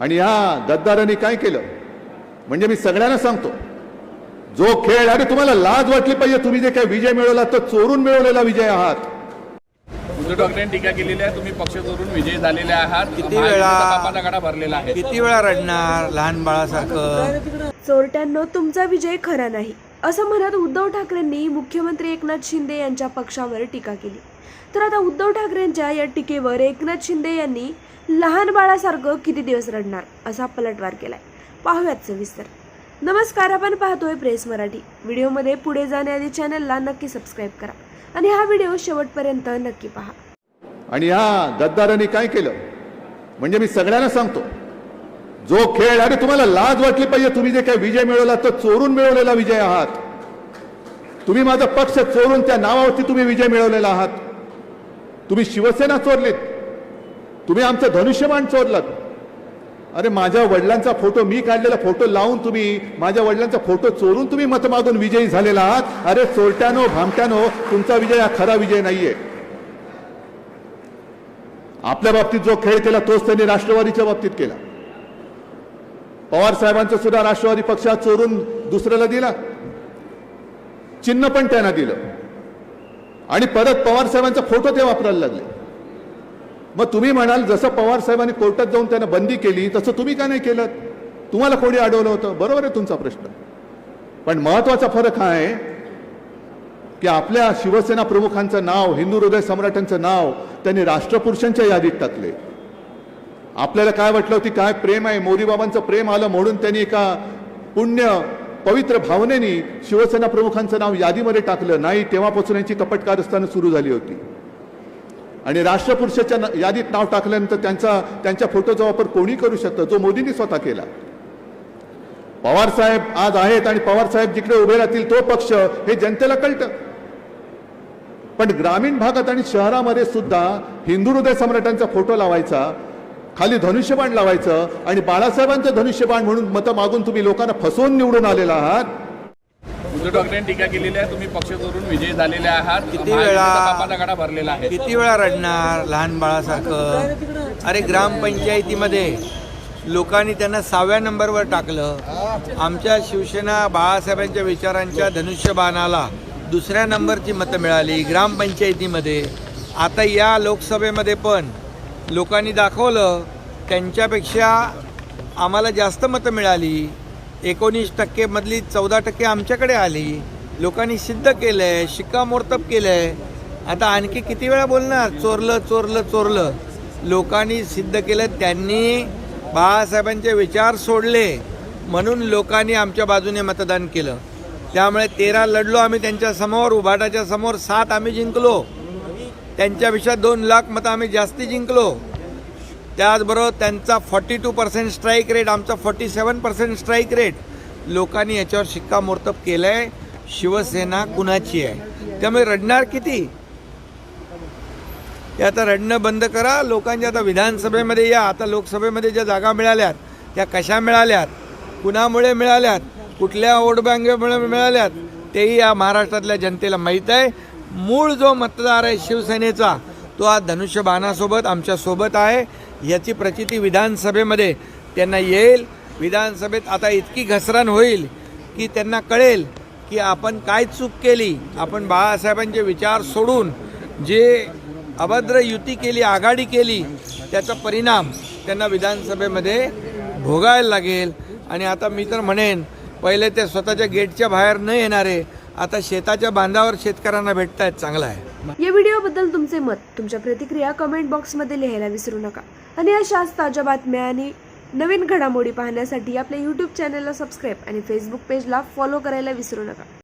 आणि ह्या गद्दारांनी काय केलं? म्हणजे मी सगळ्यांना सांगतो जो खेळ अरे तुम्हाला लाज वाटली पाहिजे तुम्ही जे काय विजय मिळवला तो चोरून मिळवलेला विजय आहात. उद्धव ठाकरेंनी टीका केलेली आहे तुम्ही पक्ष चोरून विजयी झालेले आहात. किती वेळा? गाडा भरलेला आहे. किती वेळा रडणार लहान बाळासारखं? चोरट्यांनो तुमचा विजय खरा नाही असं म्हणत उद्धव ठाकरेंनी मुख्यमंत्री एकनाथ शिंदे यांच्या पक्षावर टीका केली. तर आता उद्धव ठाकरेंच्या या टीकेवर एकनाथ शिंदे यांनी लहान बाळासारखं किती दिवस रडणार असा पलटवार केलाय. पाहूयात सविस्तर. नमस्कार आपण पाहतोय प्रेस मराठी. व्हिडिओमध्ये पुढे जाण्याआधी चॅनलला नक्की सबस्क्राईब करा आणि हा व्हिडिओ शेवटपर्यंत नक्की पहा. आणि ह्या गद्दारांनी काय केलं? म्हणजे मी सगळ्यांना सांगतो जो खेळ अरे तुम्हाला लाज वाटली पाहिजे तुम्ही जे काही विजय मिळवला तो चोरून मिळवलेला विजय आहात. तुम्ही माझा पक्ष चोरून त्या नावावरती तुम्ही विजय मिळवलेला आहात. तुम्ही शिवसेना चोरलीत. तुम्ही आमचं धनुष्यबाण चोरलात. अरे माझ्या वडिलांचा फोटो मी काढलेला फोटो लावून तुम्ही माझ्या वडिलांचा फोटो चोरून तुम्ही मत मागून विजयी झालेला आहात. अरे चोरट्यानो भामट्यानो तुमचा विजय हा खरा विजय नाहीये. आपल्या बाबतीत जो खेळ केला तोच त्यांनी राष्ट्रवादीच्या बाबतीत केला. पवार साहेबांचं सुद्धा राष्ट्रवादी पक्षात चोरून दुसऱ्याला दिला. चिन्ह पण त्यांना दिलं. आणि परत पवार साहेबांचा फोटो ते वापरायला लागले. मग तुम्ही म्हणाल जसं पवार साहेबांनी कोर्टात जाऊन त्यांना बंदी केली तसं तुम्ही का नाही केलं? तुम्हाला कोणी अडवलं होतं? बरोबर आहे तुमचा प्रश्न. पण महत्त्वाचा फरक हा आहे की आपल्या शिवसेना प्रमुखांचं नाव हिंदू हृदय सम्राटांचं नाव त्यांनी राष्ट्रपुरुषांच्या यादीत टाकले. आपल्याला काय वाटलं होती काय प्रेम आहे? मोरीबाबांचं प्रेम आलं म्हणून त्यांनी एका पुण्य पवित्र भावनेनी शिवसेना प्रमुखांचं नाव यादीमध्ये टाकलं नाही तेव्हापासून यांची कपटकार असताना सुरू झाली होती. आणि राष्ट्रपुरुषाच्या यादीत नाव टाकल्यानंतर त्यांचा त्यांच्या फोटोचा वापर कोणी करू शकतं जो मोदींनी स्वतः केला. पवार साहेब आज आहेत आणि पवार साहेब जिकडे उभे राहतील तो पक्ष हे जनतेला कळतं. पण ग्रामीण भागात आणि शहरामध्ये सुद्धा हिंदू हृदय सम्राटांचा फोटो लावायचा खाली धनुष्यबाण लावायचं आणि बाळासाहेबांचं धनुष्यबाण म्हणून मतं मागून तुम्ही लोकांना फसवून निवडून आलेला आहात. उद्धव ठाकरेंनी टीका केलेली आहे तुम्ही पक्ष विजयी झालेले आहात. किती वेळा? गाडा भरलेला आहे. किती वेळा रडणार लहान बाळासारखं? अरे ग्रामपंचायतीमध्ये लोकांनी त्यांना सहाव्या नंबरवर टाकलं. आमच्या शिवसेना बाळासाहेबांच्या विचारांच्या धनुष्यबाणाला दुसऱ्या नंबरची मतं मिळाली ग्रामपंचायतीमध्ये. आता या लोकसभेमध्ये पण लोकांनी दाखवलं त्यांच्यापेक्षा आम्हाला जास्त मतं मिळाली. एकोणीस टक्केमधली चौदा टक्के आमच्याकडे आली. लोकांनी सिद्ध केलं आहे शिक्कामोर्तब केलं आहे आता आणखी किती वेळा बोलणार? चोरलं चोरलं चोरलं. लोकांनी सिद्ध केलं त्यांनी बाळासाहेबांचे विचार सोडले. म्हणून लोकांनी आमच्या बाजूने मतदान केलं. त्यामुळे तेरा लढलो आम्ही त्यांच्यासमोर उभाटाच्या समोर सात आम्ही जिंकलो. त्यांच्यापेक्षा दोन लाख मतं आम्ही जास्ती जिंकलो. त्याचबरोबर त्यांचा forty two percent strike rate आमचा forty seven percent strike rate लोकांनी याच्यावर शिक्कामोर्तब केलं आहे शिवसेना कुणाची आहे? त्यामुळे रडणार किती? ते आता रडणं बंद करा. लोकांच्या आता विधानसभेमध्ये या. आता लोकसभेमध्ये ज्या जागा मिळाल्यात त्या कशा मिळाल्यात? कुणामुळे मिळाल्यात? कुठल्या वोट बँकेमुळे मिळाल्यात? तेही या महाराष्ट्रातल्या जनतेला माहीत आहे. मूळ जो मतदार आहे शिवसेनेचा तो आज धनुष्यबाणासोबत आमच्यासोबत आहे. याची प्रचिती विधानसभेमध्ये त्यांना येईल. विधानसभेत आता इतकी घसरण होईल की त्यांना कळेल की आपण काय चूक केली. आपण बाळासाहेबांचे विचार सोडून जे अभद्र युती केली आघाडी केली त्याचा परिणाम त्यांना विधानसभेमध्ये भोगायला लागेल. आणि आता मी तर म्हणेन पहिले ते स्वतःच्या गेटच्या बाहेर न येणारे आता शेताच्या बांधावर शेतकऱ्यांना भेटत आहेत चांगलं आहे. या व्हिडिओबद्दल तुमचे मत तुमच्या प्रतिक्रिया कमेंट बॉक्समध्ये लिहायला विसरू नका. आणि अशाच ताज्या बातम्या आणि नवीन घडामोडी पाहण्यासाठी आपल्या यूट्यूब चॅनलला सबस्क्राईब आणि फेसबुक पेजला फॉलो करायला विसरू नका.